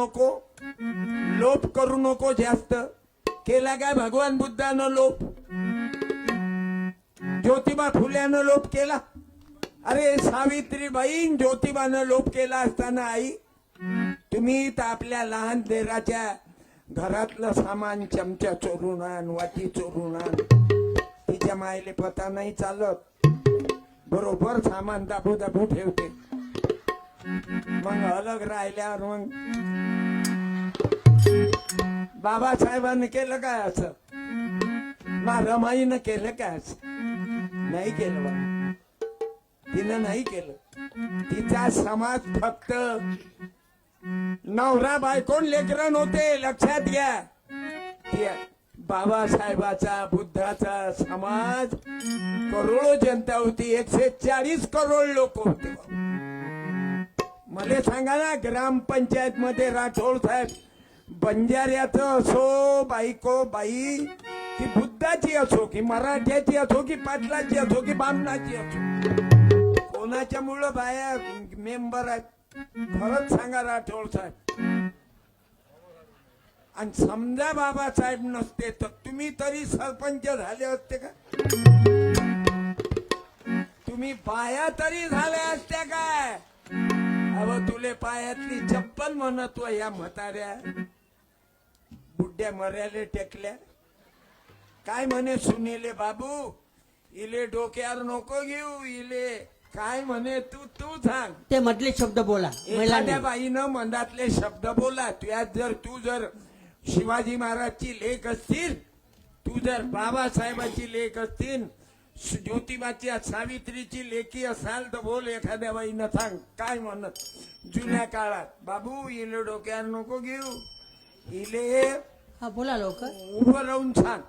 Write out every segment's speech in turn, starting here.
नको. लोप करू नको जास्त. केला काय भगवान बुद्धानं लोप? ज्योतिबा फुल्यानं लोप केला. अरे सावित्रीबाई ज्योतिबानं लोप केला असताना आई तुम्ही तर आपल्या लहान देराच्या घरातलं सामान चमचा चोरून आण वाटी चोरून आण. तिच्या मायले पता नाही चालत. बरोबर सामान दाबू दाबू ठेवते. मग अलग राहिल्यावर मग बाबासाहेबांनी केलं काय असं? रमाईनं केलं काय असं? नाही केलं बाबा. तिनं नाही केलं. तिचा समाज फक्त नवरा बायकोण लेकरण होते लक्षात घ्या. बाबासाहेबाचा बुद्धाचा समाज करोडो जनता होती एकशे चाळीस करोड लोक होते. मला सांगा ना ग्रामपंचायत मध्ये राठोड साहेब बंजाऱ्याचं असो बाईको बाई की बुद्धाची असो की मराठ्याची असो की पाटलाची असो की बामणाची असो. कोणाच्या मुळे बाया मेंबर आहेत? खरंच सांगा राठोड साहेब. आणि समजा बाबासाहेब नसते तर तुम्ही तरी सरपंच झाले असते का? तुम्ही पाया तरी झाल्या असत्या काय? अव तुले पायातली चप्पल म्हणतो या म्हाताऱ्या. बुड्ड्या मर्याले टेकल्या. काय म्हणे सुनीले बाबू? इले डोक्यावर नको घेऊ इले. काय म्हणे तू तू सांग. ते मधले शब्द बोला एखाद्या बाईनं मनातले शब्द बोला. तुझ्यात जर तू जर शिवाजी महाराजची लेख असतील तू जर बाबासाहेबाची लेख असतील ज्योतिबाची सावित्रीची लेखी असाल तर बोल एखाद्या बाईनं सांग. काय म्हणत? जुन्या काळात. बाबू इले डोक्यावर नको घेऊ. इले हा बोला लवकर. उभं राहून सांग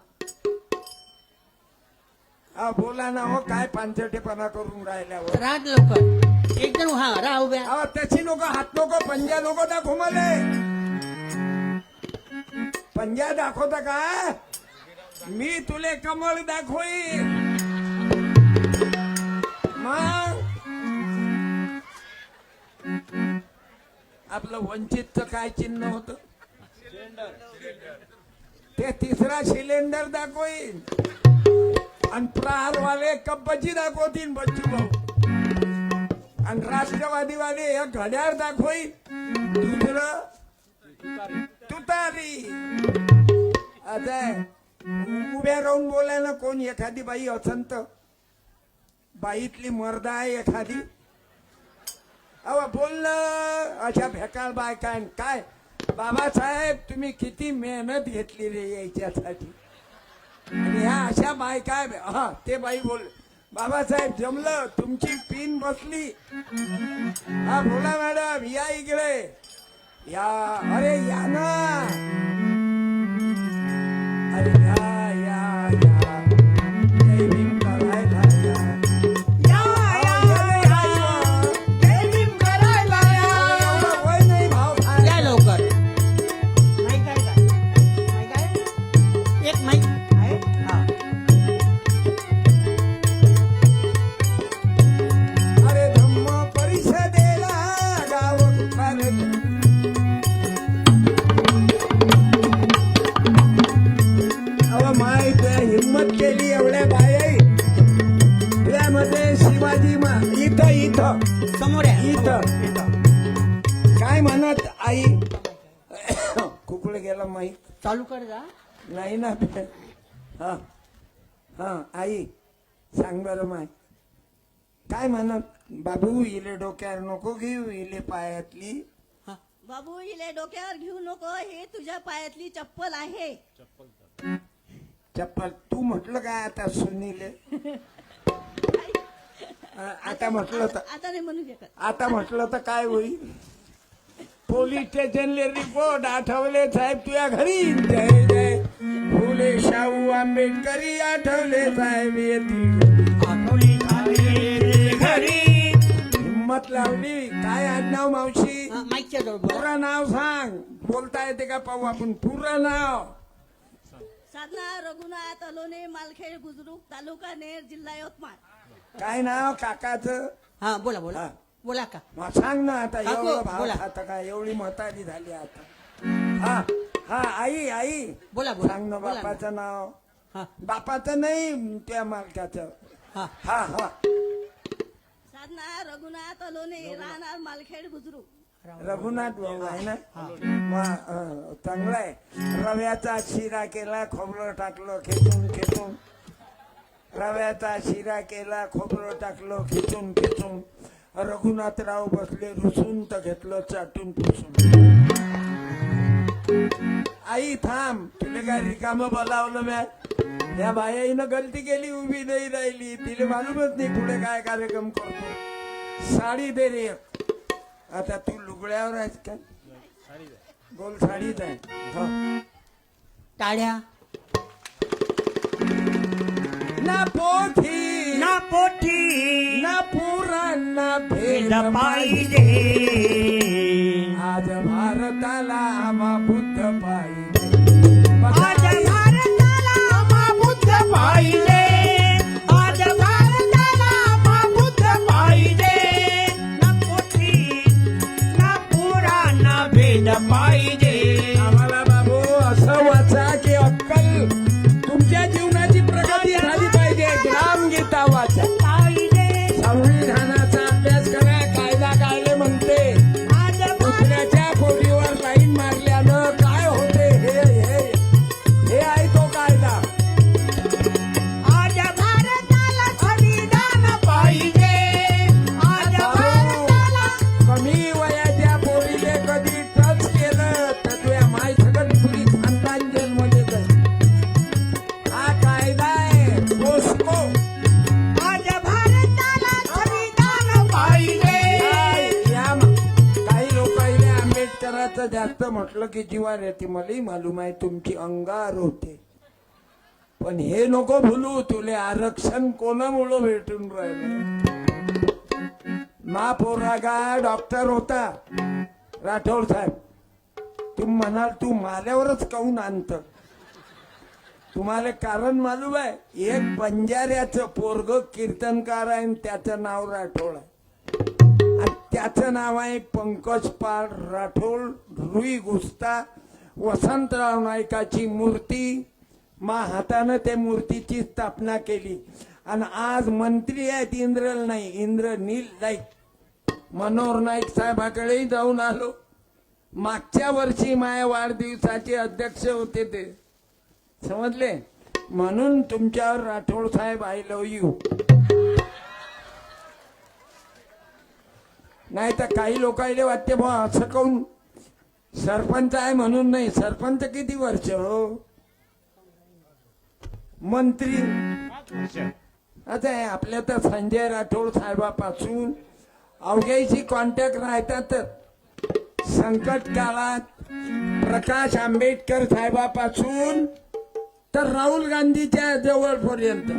हा बोला ना हो काय पांचटेपणा करून राहिल्यावर. राहत लवकर. एक जण हा राहा उभ्या. अहो त्याची नको हात नको पंजा नको दाखवू मले पंजा दाखवता का? मी तुले कमळ दाखवीन. मग? आपलं वंचितचं काय चिन्ह होत? ते तिसरा सिलेंडर दाखवीन. आणि प्रहारवाले कब्बची दाखवतील बच्चू भाऊ. आणि राष्ट्रवादी वाले एक घड्याळ दाखवईल दुसरं तुतारी. आता उभ्या राहून बोलायला कोण एखादी बाई असंत. बाईतली मर्दा आहे एखादी. अव बोललं अशा भेकाळ बायका काय काय? बाबासाहेब तुम्ही किती मेहनत घेतली रे याच्यासाठी. आणि ह्या अशा बायका काय हा ते बाई बोल. बाबासाहेब जमलं तुमची पिन बसली. हा बोला मॅडम या इकडे. या अरे या ना. अरे या. नाही ना हा हा आई सांग बरं माय. काय म्हणत बाबू इले डोक्यावर नको घेऊ इले पायातली. हा बाबू इले डोक्यावर घेऊ नको हे तुझ्या पायातली चप्पल आहे. चप्पल तू म्हटलं काय आता सुनीले? आता म्हटलं तर आता नाही म्हणू शकत. आता म्हटलं तर काय होईल? पोलीस स्टेशनले रिपोर्ट आठवले साहेब तुझ्या घरी. जय जय. फुले शाहू आंबेडकरी आठवले साहेब येतील घरी. हिंमत लावली. काय आडनाव मावशी? पुरा नाव सांग. बोलता येते का पाहू आपण? पुरं नाव. साधना रघुनाथ अलोने मालखेड बुजुर्ग तालुका नेर जिल्हा यवतमाळ. काय नाव? काकाचं? हा बोला बोला. बोला का? मग सांग ना आता काकू, एवढं भाव बोला. आता काय एवढी म्हातारी झाली आता. हा हा आई आई. बोला बोला. सांग ना बोला ना. बापाचं नाव. हा. बापाचं नाही त्या मालकाचं. हा. हा हा. साधना रघुनाथ अलोने राहणार मालखेड बुजरू. रघुनाथ भाऊ आहे ना? वा, अं, चांगला आहे. रव्याचा शिरा केला खोबरं टाकलं खेचून खेचून. रव्याचा शिरा केला खोबरं टाकलं खेचून खेचून. रघुनाथराव बसले रुसून तर घेतलं चाटून पुसून. आई थांब तुला काय रिकामं बोलावलं म्या? या बायाईनं गलती केली उभी नाही राहिली. तिला मालूमच नाही पुढे काय कार्यक्रम करतो. साडी दे रे. आता तू लुगड्यावर आहेस का? बोल साडीच आहे. हो. टाळ्या. ना पोथी पोटी ना पुराण भेद पाहिजे. आज भारताला आम्हा बुद्ध पाहिजे. आज भारताला आम्हा बुद्ध पाहिजे. आज भारताला आम्हा बुद्ध पाहिजे. ना पोटी ना पुराण भेद पाहिजे की जीवार येते मलाही मालूम आहे तुमची अंगार होते. पण हे नको भुलू तुले आरक्षण कोणामुळं भेटून राहिलं? मा पोरागा डॉक्टर होता. राठोड साहेब तुम्ही म्हणाल तू माल्यावरच काऊन आणत? तुम्हाला कारण मालूम आहे एक बंजाऱ्याचं पोरग कीर्तनकार आहे आणि त्याचं नाव राठोड आहे. त्याचं नाव आहे पंकज पाल राठोड रुई गुस्ता वसंतराव नायकाची मूर्ती. मा हातानं त्या मूर्तीची स्थापना केली. आणि आज मंत्री आहेत इंद्रल नाही इंद्रनील नाईक. मनोहर नाईक साहेबाकडेही जाऊन आलो. मागच्या वर्षी माझ्या वाढदिवसाचे अध्यक्ष होते ते. समजले? म्हणून तुमच्यावर राठोड साहेब आय लव यू नाही तर काही लोकांना वाटते बा असं काऊन? सरपंच आहे म्हणून नाही. सरपंच किती वर्ष हो? मंत्री? आता आहे. आपल्या तर संजय राठोड साहेबापासून अवघ्याशी कॉन्टॅक्ट राहतात. संकट काळात प्रकाश आंबेडकर साहेबापासून तर राहुल गांधीच्या जवळपर्यंत.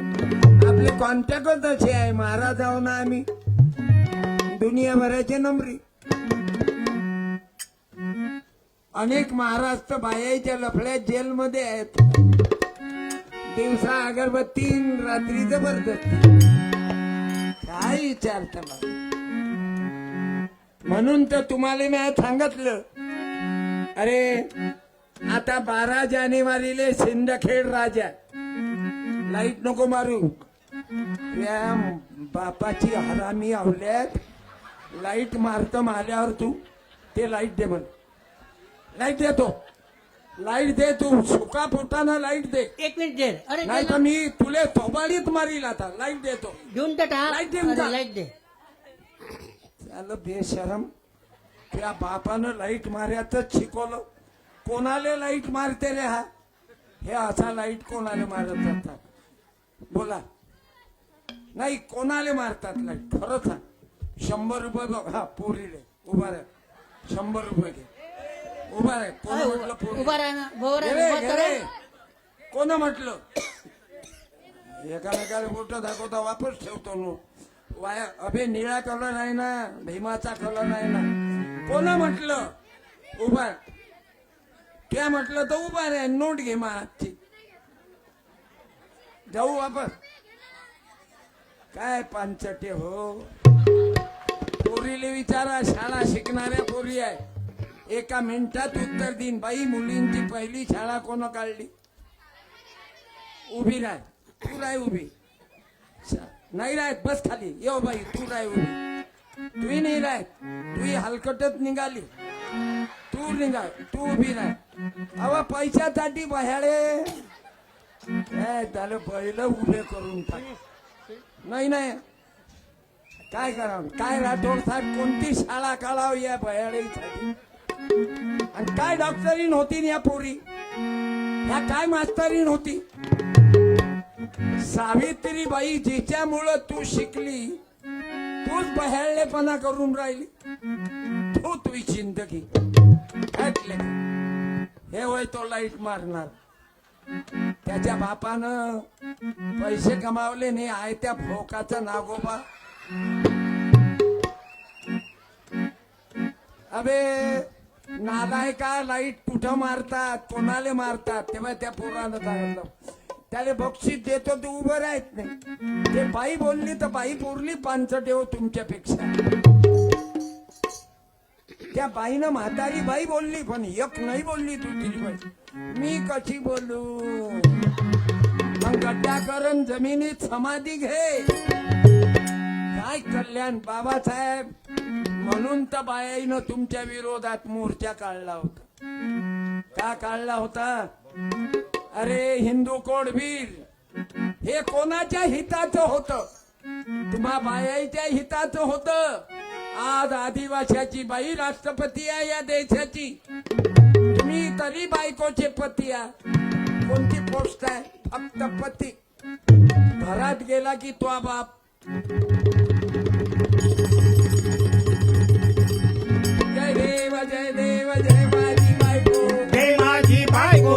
आपले कॉन्टॅक्टच असे आहे. महाराजांना आम्ही. दुनियाभराचे नंबरी. अनेक महाराष्ट्र बायाच्या लफड्यात जेलमध्ये आहेत. दिवसा अगरबत्ती रात्री जबरदस्ती काय विचारत म्हणून तर तुम्हाला मी सांगितलं. अरे आता बारा जानेवारीले सिंदखेड राजा लाइट नको मारू. त्या बापाची हरामी आवल्यात. लाइट मारत मारल्यावर तू ते लाइट दे म्हण. लाइट देतो लाइट दे तू. सुका पोटानं लाइट दे. एक मिनिट दे. अरे नाही तर मी तुले थोबाडीत मारील आता. लाइट देतो घेऊन टाक. लाइट दे अरे, म्हणता. लाइट दे. त्याला बेशरम. त्या बापानं लाइट मारायचंच शिकवलं. कोणाला लाइट मारते रे हा? हे असा लाइट कोणाला मारत जातात? बोला. नाही कोणाला मारतात लाइट? खरं सांग. शंभर रुपये बघ हा पोरीले उभा राह. शंभर रुपये घे. उभा राह कोण म्हटलं पोरी? उभा राहा ना घे रे, घे रे. कोण म्हटलं? एकामेकाला बोट दाखवता वापस ठेवतो नो. वाया अभे निळा कलर आहे ना भीमाचा कलर आहे ना. कोण म्हटलं? उभा त्या म्हटलं तर उभा रे नोट घे मा आजची जाऊ वापस. काय पांचटे हो? पोरीले विचारा शाळा शिकणाऱ्या पोरी आहे. एका मिनिटात उत्तर देईन. बाई मुलींची पहिली शाळा कोण काढली? उभी राह. तू राय उभी. नाही राहत बस खाली. यो बाई तू राय उभी. तुही नाही राहत. तुही हलकटत निघाली. तू निघा तू उभी राह. अव पैशासाठी बह्याळे त्याला पहिलं उभे करून टाक. नाही नाही. काय करावं? काय राठोड साहेब कोणती शाळा काढाव या बयाडीसाठी आणि काय डॉक्टरीन होती या पोरी? ह्या काय मास्तरीन होती? सावित्रीबाई जिच्यामुळं तू शिकली तूच बहेळलेपणा करून राहिली. तू तुझी जिंदगी ऐकले हे होय तो लाइट मारणार. त्याच्या बापानं पैसे कमावले नाही आयत्या भोकाचा नागोबा. अबे नालाय का लाइट कुठं मारतात? कोणाले मारतात? तेव्हा त्या पोरानं सांगितलं. त्याला बक्षीस देतो ते उभं राहत नाही. ते बाई बोलली तर बाई बोलली पानचट येऊ तुमच्यापेक्षा. त्या बाईनं म्हातारी बाई बोलली पण एक नाही बोलली तू तिची बाई. मी कशी बोलू? मग गड्डा करून जमिनीत समाधी घे. काय कल्याण बाबासाहेब? म्हणून तर बायाईनं तुमच्या विरोधात मोर्चा काढला होता. का काढला होता? अरे हिंदू कोडवीर हे कोणाच्या हिताचं होतं? तुम्हा बायाईच्या हिताचं होतं? आज आदिवासाची बाई राष्ट्रपती आहे या देशाची. तुम्ही तरी बायकोचे पती आहे कोणती पोस्ट आहे? फक्त पती. घरात गेला की तो बाप. देव जय देव जय माझी बायको जय माझी बायको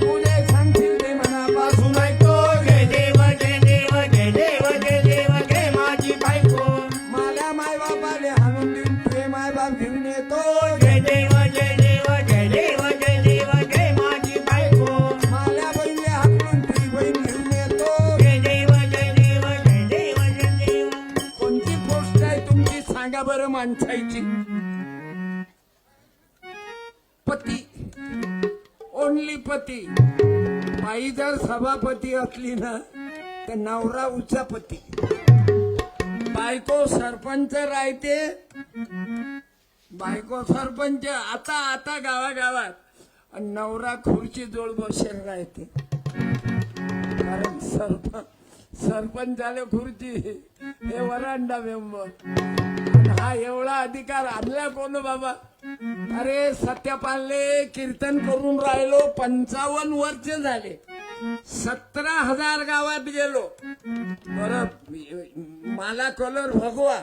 तुझे सांगतील ते मनापासून ऐकतो जय देव जय देव जय देव जय देव जय माझी बायको मला माय बापाले हाणून देऊन तुझे माय बाप घेऊन येतो जय देव जय देव जय देव जय देव जय माझी बायको मला बहिणीले हाकलून तुझी बहीण घेऊन येतो जय देव जय देव जय देव जय देव कोणती पोस्ट आहे तुमची सांगा बरं माणसाची पती बाई जर सभापती असली ना तर नवरा उच्चा पती बायको सरपंच राहते. बायको सरपंच आता आता गावागावात. आणि नवरा खुर्ची जोड बसेल राहते. कारण सरपंच सरपंचाला खुर्ची हे वरांडा मेंबर. हा एवढा अधिकार आणला कोण बाबा? अरे सत्यपालले कीर्तन करून राहिलो पंचावन्न वर्ष झाले. सतरा हजार गावात गेलो. बर मला कलर भगवा.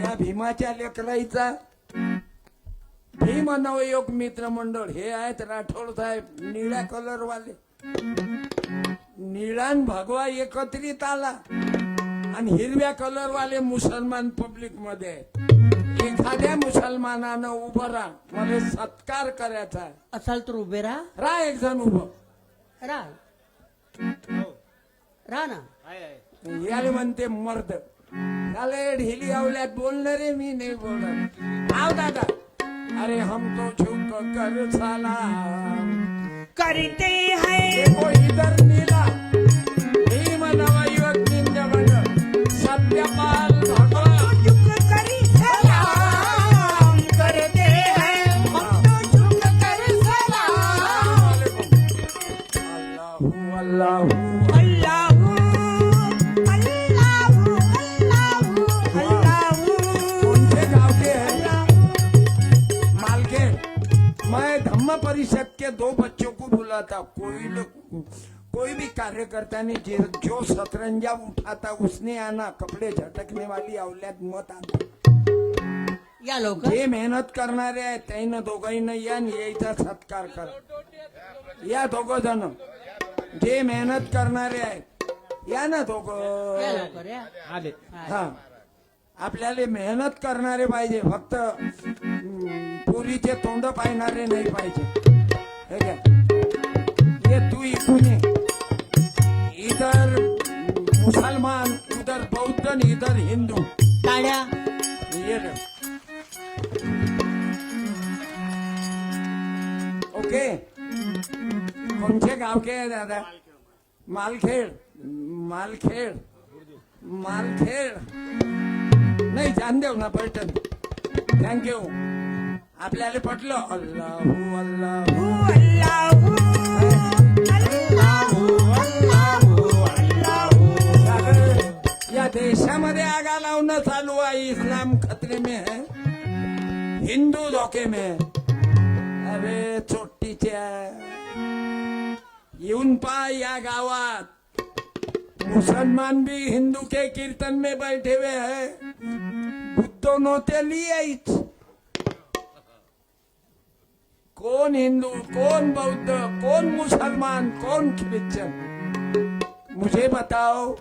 या भीमाच्या लेकराईचा. भीम नवयोग मित्र मंडळ हे आहेत राठोड साहेब निळ्या कलर वाले निळान भगवा एकत्रित आला. आणि हिरव्या कलर वाले मुसलमान पब्लिकमध्ये आहेत. एखाद्या मुसलमानानं उभं राहा मला सत्कार करायचा आहे. असाल तर उभे राहा. राहा एक जण उभं. राहा. राहा ना. याले म्हणते मर्द. त्याला ढिली आवल्यात बोलणारे मी नाही बोलत. आव दादा. अरे हम तो झुक कर सलाम करते हैं। इधर अल्लाहू. अल्लाहू अल्लाहू अल्लाहू अल्लाहू अल्लाहू कोणते गाँव के हैं। मालके मैं धम्म परिषद के दो बच्चों को बुलाता कोई लोग कोई भी कार्यकर्ता ने जे- जो सतरंजा उठाता उसने आना कपड़े झटकने वाली औलाद मत आना या लवकर जे मेहनत करणारे आहेत त्यानं दोघांना या यायचा सत्कार करा। या दोघ जण जे मेहनत करणारे आहेत. या ना या लवकर या. हा. आपल्याला मेहनत करणारे पाहिजे फक्त पोरीचे तोंड पाहणारे नाही पाहिजे. हे घ्या. ये तू इकून ये. इधर मुसलमान उधर बौद्ध आणि इधर हिंदू. टाळ्या ये गेलं ओके? कोणचे गाव के आहे दादा. मालखेड. मालखेड. मालखेड. नाही जानदेव ना पैठण. थँक्यू आपल्याला पटलं. अल्लाहू अल्लाहू. या देशामध्ये आगा लावणं चालू आहे इस्लाम खतरे में. है हिंदू धोके में. अरे चोट्टीच्या. येऊन पा या गावात. मुसलमान भी हिंदू के कीर्तन में बैठे हुए हैं. बुद्धो नोते लिए कौन हिंदू कौन बौद्ध कौन मुसलमान कौन क्रिश्चियन मुझे बताओ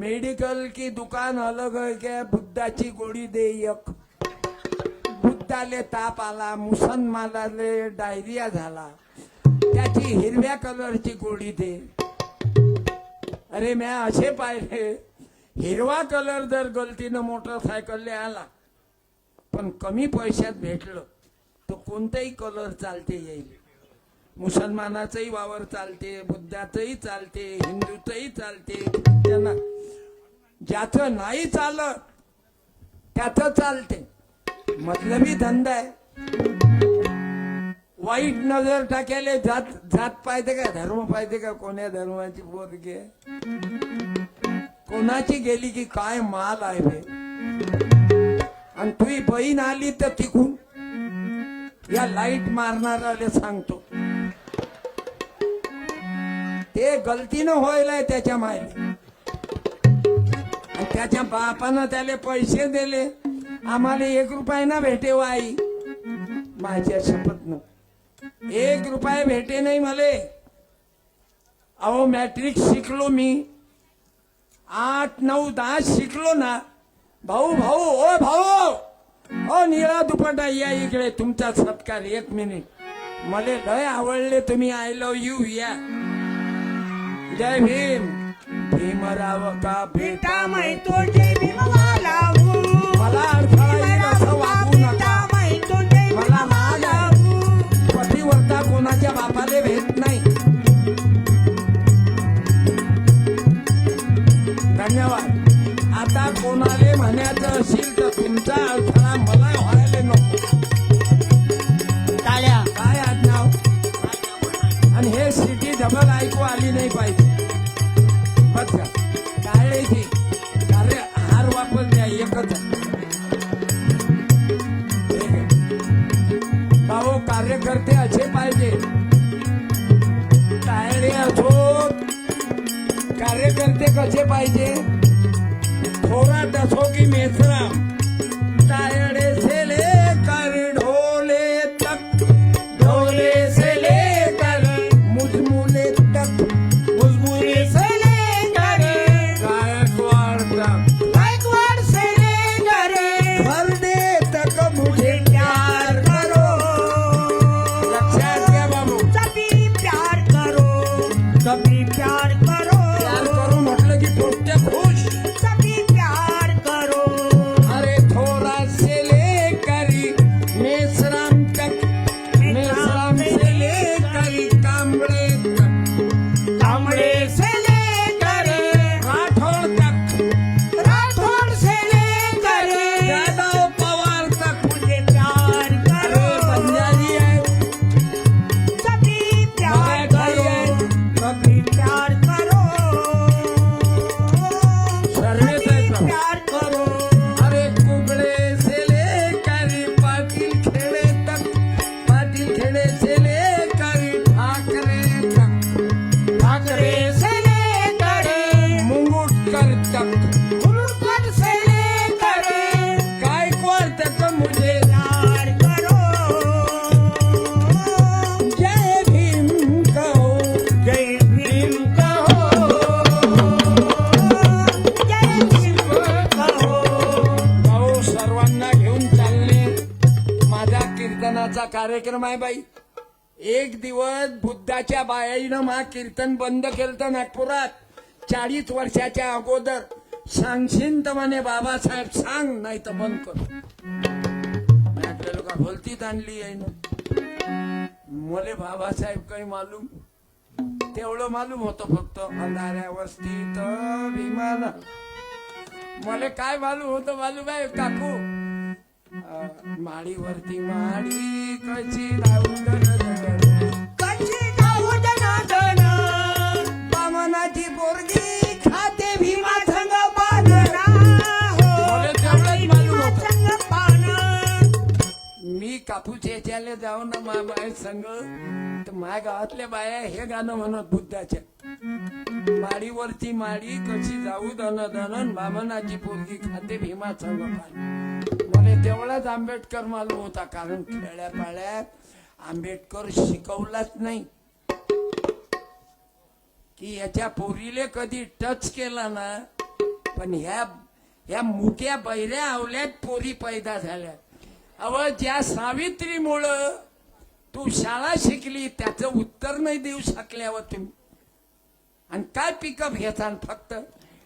मेडिकल की दुकान अलग है क्या? बुद्धाची गोळी दे एक. बुद्धाले ताप आला मुसलमानाले डायरिया झाला. त्याची हिरव्या कलरची गोडी दे. अरे म्या असे पाहिले हिरवा कलर जर गलतीनं मोटरसायकलने आला पण कमी पैशात भेटलं तर कोणताही कलर चालते येईल. मुसलमानाचंही वावर चालते बुद्धाचंही चालते हिंदूचंही चालते. त्यांना ज्याचं नाही चालत त्याचं चालते. मतलबी धंदा आहे. वाईट नजर टाकायला जात जात पाहिजे का? धर्म पाहिजे का? कोण्या धर्माची पोरगी? घे कोणाची गेली की काय माल आहे बे आणि तुझी बहीण आली तर तिकून? या लाइट मारणाऱ्याला सांगतो. ते गलतीनं व्हायलाय त्याच्या मायने आणि त्याच्या बापानं त्याला पैसे दिले. आम्हाला एक रुपया ना भेटे आई माझ्या शपथनं एक रुपये भेटे नाही मले. अहो मॅट्रिक शिकलो मी. आठ नऊ दहा शिकलो ना. भाऊ भाऊ ओ भाऊ. ओ निळा दुपटा या इकडे. तुमचा सत्कार एक मिनिट मला लय आवडले तुम्ही. आय लव यू या. जय भीम. भीमराव का बेटा बेटा मैं तो जय भीमवाला तुमचा अडथळा मला व्हायला नको टाळ्या काय आडनाव आणि हे सिटी डबल ऐकू आली नाही पाहिजे बस का अरे हार वापर द्या एकच भाऊ कार्यकर्ते असे पाहिजे टाळले असो कार्यकर्ते कसे पाहिजे थोरात असो की मेसराम कार्यक्रम एक दिवस बुद्धाच्या बायाईनं मा कीर्तन बंद केलं नागपुरात. चाळीस वर्षाच्या अगोदर. सांगशीन तर म्हणे बाबासाहेब सांग नाही तर बंद कर. मी आपल्याला भलतीत आणली आहे ना. मले बाबासाहेब काही मालूम. तेवढं मालूम होतं फक्त. अंधाऱ्या वस्तीत विमान मला काय मालूम होतं मालूम आहे काकू? माडीवरती माडी कशी लावून जनार्दन, बामनाची पोरगी खाते भीमा संग हो. मी कापूस याच्याला जाऊ ना मा बाय संग तर माझ्या गावातल्या बाया हे गाणं म्हणत बुद्धाच्या. माडीवरची माडी कशी जाऊ दन दनन बामनाची पोरगी खाते भीमा संग तेवढाच आंबेडकर मालूम होता कारण खेड्यापाड्यात आंबेडकर शिकवलाच नाही. की याच्या पोरीले कधी टच केला ना पण ह्या ह्या मुक्या बैऱ्या आवल्यात पोरी पैदा झाल्या. अव ज्या सावित्रीमुळं तू शाळा शिकली त्याचं उत्तर नाही देऊ शकल्यावर तुम्ही. आणि काय पिकअप घेता फक्त?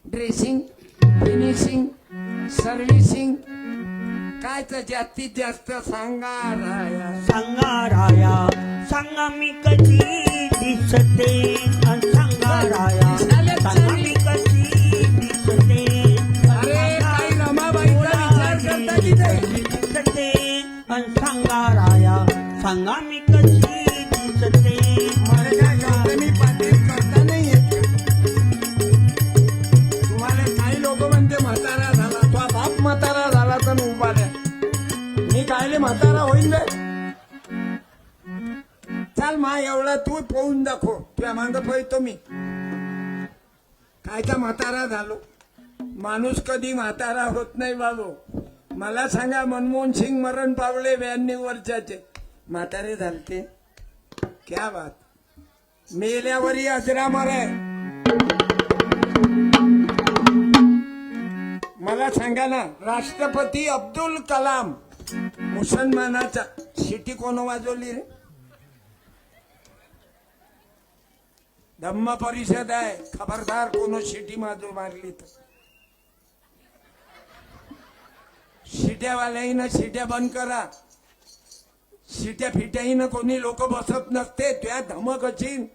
ड्रेसिंग फिनिशिंग सर्व्हिसिंग काय तर जास्तीत जास्त सांगा राया. संगाराया सांगा मी कशी दिसते. अन सांगा मी कशी दिसते. अरे काही रमाबाईचा विचार करता की नाही दिसते. अन संगाराया सांगा मी कशी दिसते. मला काय एवढं मी पाटील करता नाही येत तुम्हाला काही लोक म्हणते म्हातारा झाला. तो बाप म्हातारा झाला उभा मी कायले म्हातारा होईल बे? चाल मा एवढा तू पोहून दाखव. तुझ्या मांग पोहतो मी. कायचा म्हातारा झालो. माणूस कधी म्हातारा होत नाही बाबू. मला सांगा मनमोहन सिंग मरण पावले ब्याण्णव वर्षाचे. म्हातारे झालते. क्या बात. मेल्यावरही अजरा मराय मला सांगा ना राष्ट्रपती अब्दुल कलाम मुसलमानाचा शिटी कोण वाजवली रे? धम्म परिषद आहे खबरदार कोण शिटी माजू मारली तर? शिट्यावाल्याही शिट्या बंद करा. शिट्या फिट्याही कोणी लोक बसत नसते त्या धमक असीन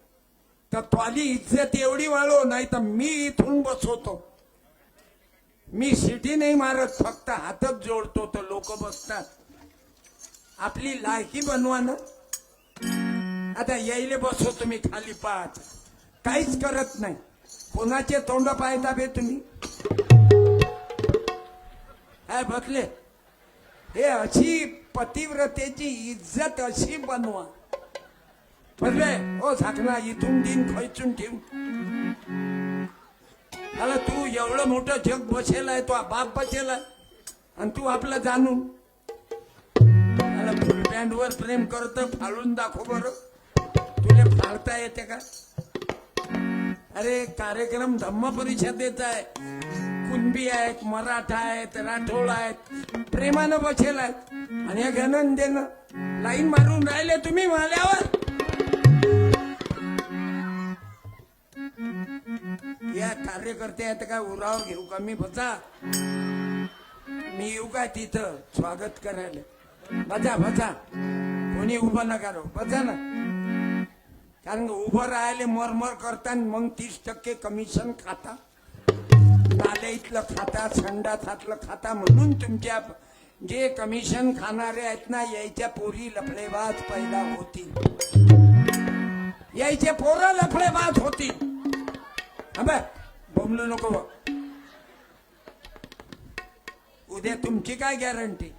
तर त्वाली इज्जत एवढी वाढो नाही तर मी इथून बसवतो. मी शिटी नाही मारत फक्त हातच जोडतो तर लोक बसतात. आपली लायकी बनवा ना. आता यायले बसो तुम्ही खाली पाहत काहीच करत नाही. कोणाचे तोंड पाहता बे तुम्ही? काय बघले हे अशी पतिव्रतेची इज्जत अशी बनवा. बघले ओ झाकणा इथून दिन खैचून ठेवून. अरे तू एवढं मोठं जग बसेल आहे तो बाप बसेल आहे आणि तू आपलं जाणून. अरे फुल वर प्रेम करत फाळून दाखव बर. तुला फाळता येते का? अरे कार्यक्रम धम्म परिषदेचा आहे. कुणबी आहेत मराठा आहेत राठोड आहेत प्रेमानं बसेल आहेत आणि हे घेणं देणं लाईन मारून राहिले तुम्ही माल्यावर. कार्यकर्ते आहेत काय उरावर घेऊ का? मी बसा. मी येऊ का तिथं? स्वागत करायला. बसा बसा. कोणी उभं नका राहू. बसा ना. कारण उभं राहिले मरमर करताना मग तीस टक्के कमिशन खाता. नाले इथलं खाता संडा हातलं खाता म्हणून तुमच्या जे कमिशन खाणारे आहेत ना यायच्या पोरी लफडेबाज पैदा होतील. यायचे पोरं लफडेबाज होतील. अबे नको उद्या तुमची काय गॅरंटी?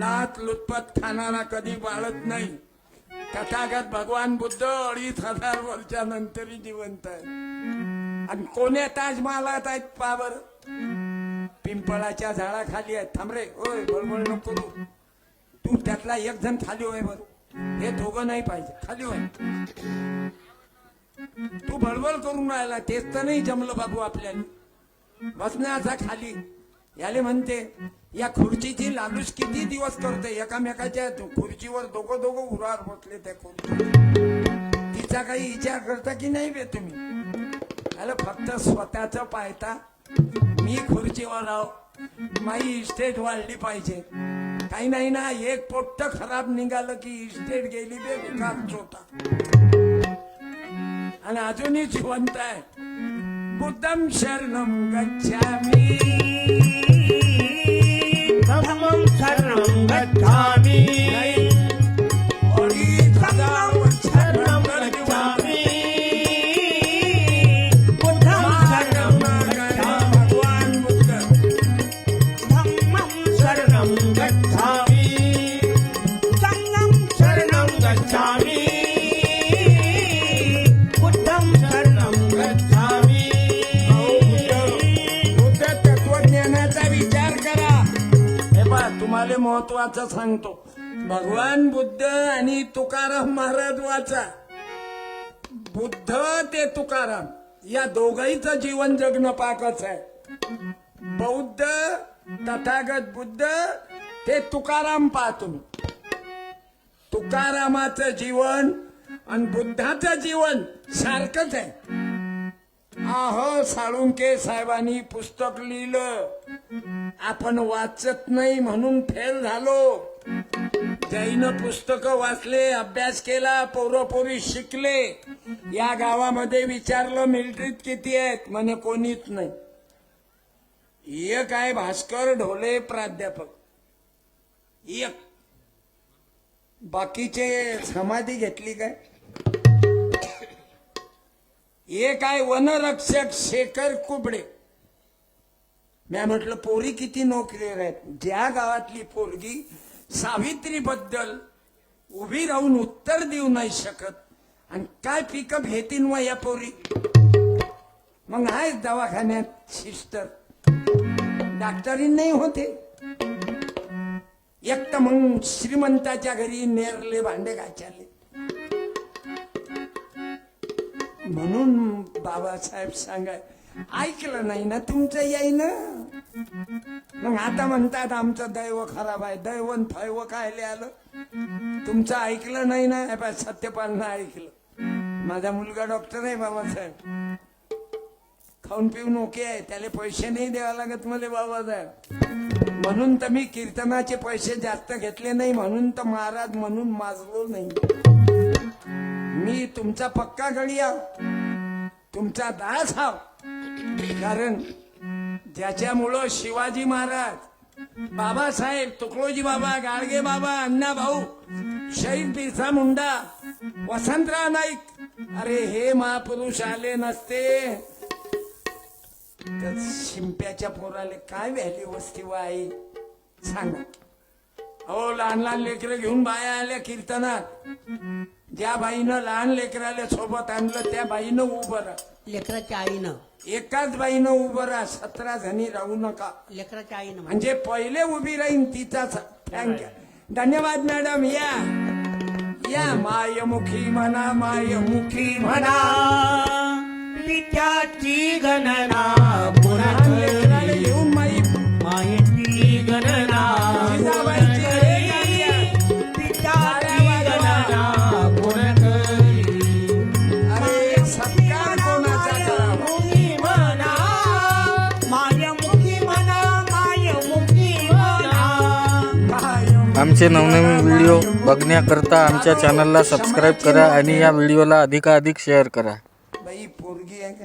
लात लुतपत खाणारा कधी बाळत नाही. तथागत भगवान बुद्ध अडीच हजार वर्षानंतरही जिवंत आहे आणि कोण्या ताजमहालात आहेत पावर पिंपळाच्या झाडाखाली आहेत. थांबरे होय ओय बळबळ नको तू त्यातला एक जण खाली होय बर. हे दोघं नाही पाहिजे खाली होय. तू बळबळ करून राहिला तेच तर नाही जमलं बाबू आपल्याला. बसण्याचा खाली. याले म्हणते या खुर्चीची लालूच किती दिवस करते? एकामेकाच्या खुर्चीवर दोघं दोघं उरावर बसले त्या खुर्ची तिचा काही विचार करता की नाही बे तुम्ही? अरे फक्त स्वतःच पाहता मी खुर्चीवर आहो. माझी इस्टेट वाढली पाहिजे. काही नाही ना एक पोट्ट खराब निघालं की इस्टेट गेली बे विकास होता आणि अजूनही जिवंत आहे बुद्धम शरणम गच्छामी धम्मं शरणं गच्छामि वाचा सांगतो. भगवान बुद्ध आणि तुकाराम महाराज वाचा बुद्ध ते तुकाराम या दोघांचं जीवन जगणं पाकच आहे. बौद्ध तथागत बुद्ध ते तुकाराम पाहतो तुकारामाचं जीवन आणि बुद्धाचं जीवन सारखंच आहे. अहो साळुंके साहेबांनी पुस्तक लिहिलं. आपण वाचत नाही म्हणून फेल झालो. जैन पुस्तक वाचले अभ्यास केला पोरोपोरी शिकले. या गावामध्ये विचारलं मिलिटरीत किती आहेत? म्हणे कोणीच नाही. एक आहे भास्कर ढोले प्राध्यापक. एक. बाकीचे समाधी घेतली काय? एक आहे वनरक्षक शेखर कुबडे? मी म्हटलं पोरी किती नोकरीवर आहेत? ज्या गावातली पोरगी सावित्रीबद्दल उभी राहून उत्तर देऊ नाही शकत आणि काय पिकअप घेतील मग या पोरी? मग आहेच दवाखान्यात सिस्टर डॉक्टरी नाही होते. एक तर मग श्रीमंताच्या घरी नेरले भांडे घाचाले म्हणून बाबासाहेब सांगाय ऐकलं नाही ना तुमचं येई ना मग आता म्हणतात आमचं दैव खराब आहे दैवन फैव काय आलं? तुमचं ऐकलं नाही ना? हे सत्यपालनं ऐकलं. माझा मुलगा डॉक्टर आहे बाबासाहेब. खाऊन पिऊन ओके आहे त्याला पैसे नाही द्यावा लागत मला बाबासाहेब. म्हणून तर मी कीर्तनाचे पैसे जास्त घेतले नाही म्हणून तर महाराज म्हणून माजलो नाही. मी तुमचा पक्का गळिया आहो तुमचा दास हाव. कारण ज्याच्यामुळं शिवाजी महाराज बाबासाहेब तुकडोजी बाबा गाडगे बाबा अण्णा भाऊ शहीद बिरसा मुंडा वसंतराव नाईक अरे हे महापुरुष आले नसते. तर शिंप्याच्या पोराले काय व्हॅल्यू वस्ती आई सांगा. हो लहान लहान लेकरं घेऊन बाया आल्या कीर्तनात. ज्या बाईनं लहान लेकराला सोबत आणलं त्या बाईनं उभं राहा. लेकराच्या आईनं. एकाच बाईनं उभं राहा सतरा जणी राहू नका. लेकराच्या आईनं म्हणजे पहिले उभी राहीन तिचाच थँक्यू धन्यवाद मॅडम या. या मायमुखी म्हणा मायमुखी म्हणा. म्हणा पित्याची गणना आमचे नवनवीन व्हिडिओ बघण्याकरता आमच्या चॅनलला सबस्क्राईब करा आणि या व्हिडिओला अधिकाधिक शेअर करा. बाई पोरगी आहे का?